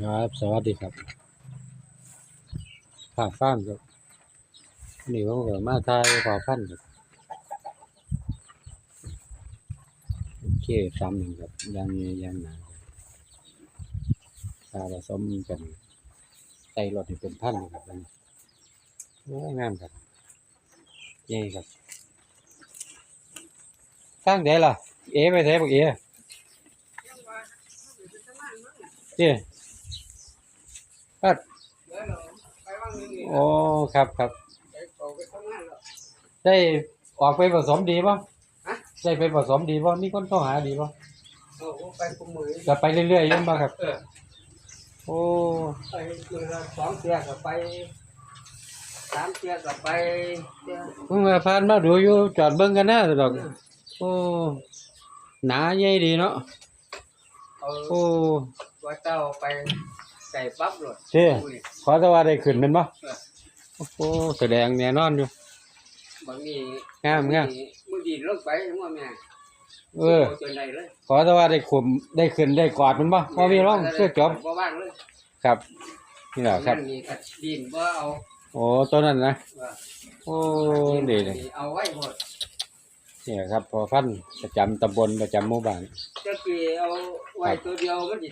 ครับสวัสดีครับฝาฟ้ามครับนี่ผมก็มาทายพอพันธุ์ครับโอเคซ้ำหนึ่งครับยางยางหนาถ้าผสมกันใส่รถเป็นพันธุ์ครับโอ้งามครับเย่ครับสร้างได้ล่ะ เอไปใช้บอกเอเจ้ ปัดโอ้ครับครับ ได้ออกไปผสมดีป่ะฮะได้ไปผสมดีป่ะมีคนเข้าหาดีป่ะโอ้โหไปกุมมือจะไปเรื่อยๆอยังบ่ครับเออโอ้ไปมือละสองเตียกับไปสามเตียกับไปเตียเพิ่งมาผ่านมาดูอยู่จอดเบิ่งกันนะดอกโอ้หนาใหญ่ดีเนาะเอาโอ้ตัวเจ้าไป ใส่ปั๊บเลยเจ้ขอแต่ว่าได้ขึ้นแมันบ่เออโอ้โหแสดงแน่นอนอยู่ บางนี้งามงามมึงดีลงไปมั่วแม่เออ จนใดเลยขอแต่ว่าได้ขุมได้ขึ้นได้กอดมันบ่พอมีร่องเสื้อจบบ่ว่างเลยครับ นี่แหละครับ นั่นนี่ก็ดินบ่เอาโอ้ตัวนั้นนะเออโอ้ดีเลยเอาไว้หมดนี่แหละครับพอพันธุ์ประจำตำบลประจำหมู่บ้าน จะกี่เอาไว้ตัวเดียวมันสิ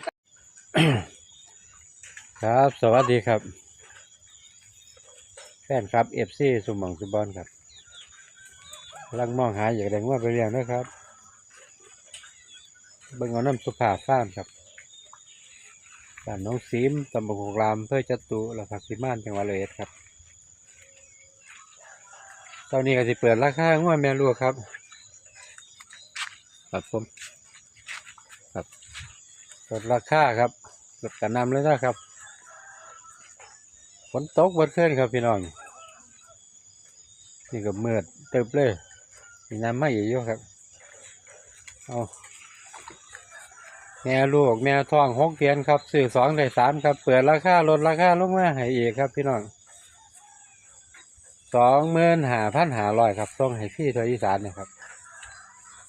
ครับ สวัสดีครับ แฟนครับเอฟซีสุมองสุบอลครับกำลังมองหาอยากได้ว่าไปเลี้ยงนะครับ เบิ่งเอาน้ำสุภาพฟามครับบ้านน้องซีมตำบลโคกรามเพื่อจตุและผักสิมานจังหวัดเลยเอ็ดครับตอนนี้ก็สิเปิดราคาว่าแม่ลูกครับครับผมครับเปิดราคาครับเปิดกระนำเลยนะครับ ฝนตกบนเคลื่อนครับพี่น้อง นี่ก็มือดเติบเลยมีน้ำไม่อยู่ครับ เอาแม่ลูกแม่ท้องหกเดือนครับซื้อสองได้สามครับ เปิดราคาลดราคาลงมาให้อีกครับพี่น้องสองหมื่นหาพันหาร้อยครับส่งให้พี่ทวีสานนะครับ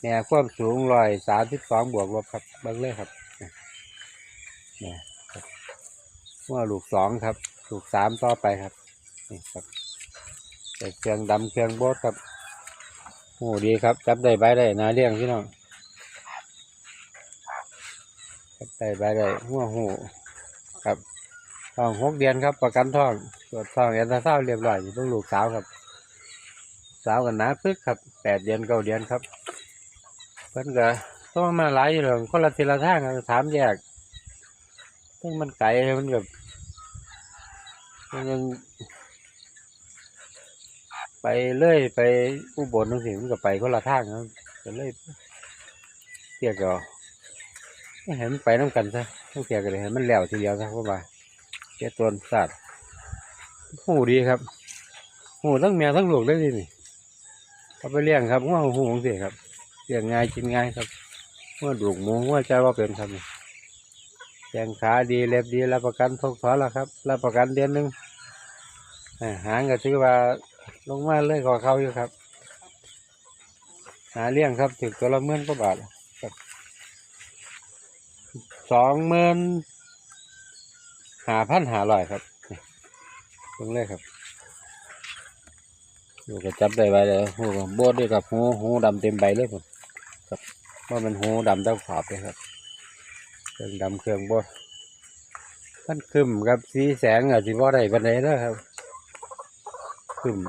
แม่ความสูงร้อยสามสิบสองบวกลบครับเบิ้งเลยครับเนี่ยครับว่าลูกสองครับ ลูกสามต่อไปครับ นี่ครับใส่เครื่องดำเครื่องโบดครับโอ้ดีครับ จับได้ใบได้นาเลี้ยงพี่น้องจับได้ใบได้หัวหูครับท้องหกเดือนครับ ประกันท้องตรวจท้องแอนตาเศร้าเรียบร้อยอยู่ต้องลูกสาวครับ สาวกันหนาพึกครับแปดเดือนเก้าเดือนครับ เพิ่นก็ต้องมาหลายอยู่หรอกคนละทีละทางอะถามแยกซึ่งมันไกลมันกับ ยังไปเลื่อยไปอุบลนั่นสิมันก็ไปคนละทางนะก็เลยเทียก็ไม่เห็นมันไปน้ำกันซะต้องเทียก็เลยเห็นมันแล้วทีเดียวซะเพราะว่าเจ้าตัวสัตว์หูดีครับหูทั้งแม่ทั้งลูกได้ดีนี่เอาไปเลี้ยงครับว่าหูของเสียครับเลี้ยงง่ายกินง่ายครับเมื่อดูกหมูว่าใจว่าเป็นครับนี่ แข้งขาดีเล็บดีรับประกันทุกถอนแล้วครับ รับประกันเดือนหนึ่งอ่าหางก็ถือว่าลงมาเลยกว่าเขาอยู่ครับ หาเลี้ยงครับถึงตัวละหมื่นกว่าบาทสองหมื่นหาพันหาร้อยครับนี่ลงเลยครับดูก็จับได้ใบเลยหูก็โบดด้วยกับหูหูดำเต็มใบเลยผมว่ามันหูดำเต้าขอบเลยครับ รื่องดำเครื่องบดมันคึมครับสีแสงอาจจะว่าได้ปันไดนะครับคึม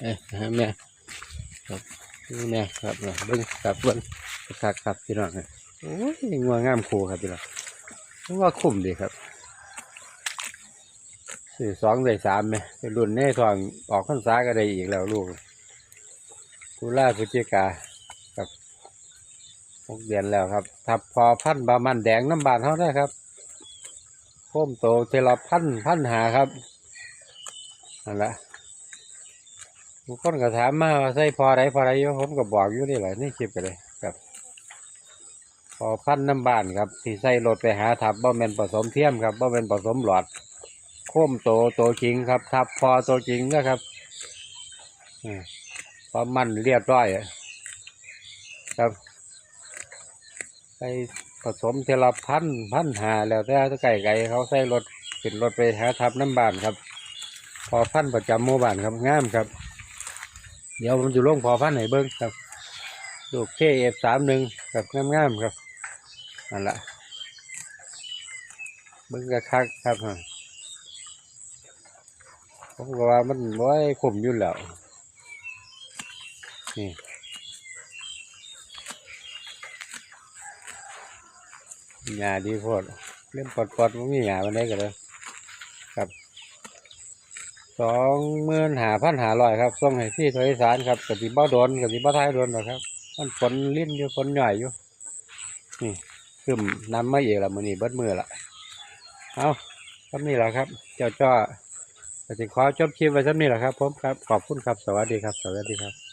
เอ๊ะแม่ครับนี่แม่ครับนะเบิ้งครับเบิ้งครับครับพี่น้องโอ้ยงัวงามคูครับพี่น้องว่าคุ้มดีครับสี่สองได้สามไหมเป็นรุ่นแน่ทองออกพรรษาก็ได้อีกแล้วลูกตุลาพฤศจิกา ครับหกเดือนแล้วครับทับพอพันบามันแดงน้ำบานเขาได้ครับโค้มโตเทละพันพันหาครับนั่นแหละบางคนก็ถามมาว่าใส่พอไรพอไรอยู่ผมก็บอกอยู่นี่แหละนี่คลิปกันเลยครับ พอพันน้ำบานครับที่ใส่รถไปหาทับบ่เป็นผสมเทียมครับบ่เป็นผสมหลอดโค้มโตโตจริงครับทับพอโตจริงนะครับอืมพอมันเรียบร้อยอะ ครับไปผสมเทละพันพันหาแล้วแต่ไก่ไก่เขาใส่รถขึ้นรถไปหาทับน้ำบานครับ พอพันธ์ประจำหมู่บ้านครับงามครับ เดี๋ยวผมจะลงพอพันธุ์ให้เบิ้งครับลูกเคเอฟสามหนึ่งครับงามๆครับนั่นแหละเบิ้งกระคักครับผมว่ามันร้อยขมอยู่แล้วนี่ หญ้าดีโพดเล่นปอดๆมันมีหญ้ามันได้กันเลยครับสองหมื่นหาพันหาร้อยครับส่งให้พี่ทอยสารครับกับที่บ้าโดนกับที่บ้าท้ายโดนหรอกครับ มันฝนลิ้นอยู่ฝนหน่อยอยู่นี่ขึ้นน้ำมาเอกละมือนี่เบิดมือละเอาครับนี่แหละครับ เจ้าจ้อก็จะขอจบคลิปไว้สักนี้แหละครับผมครับขอบคุณครับสวัสดีครับ สวัสดีครับ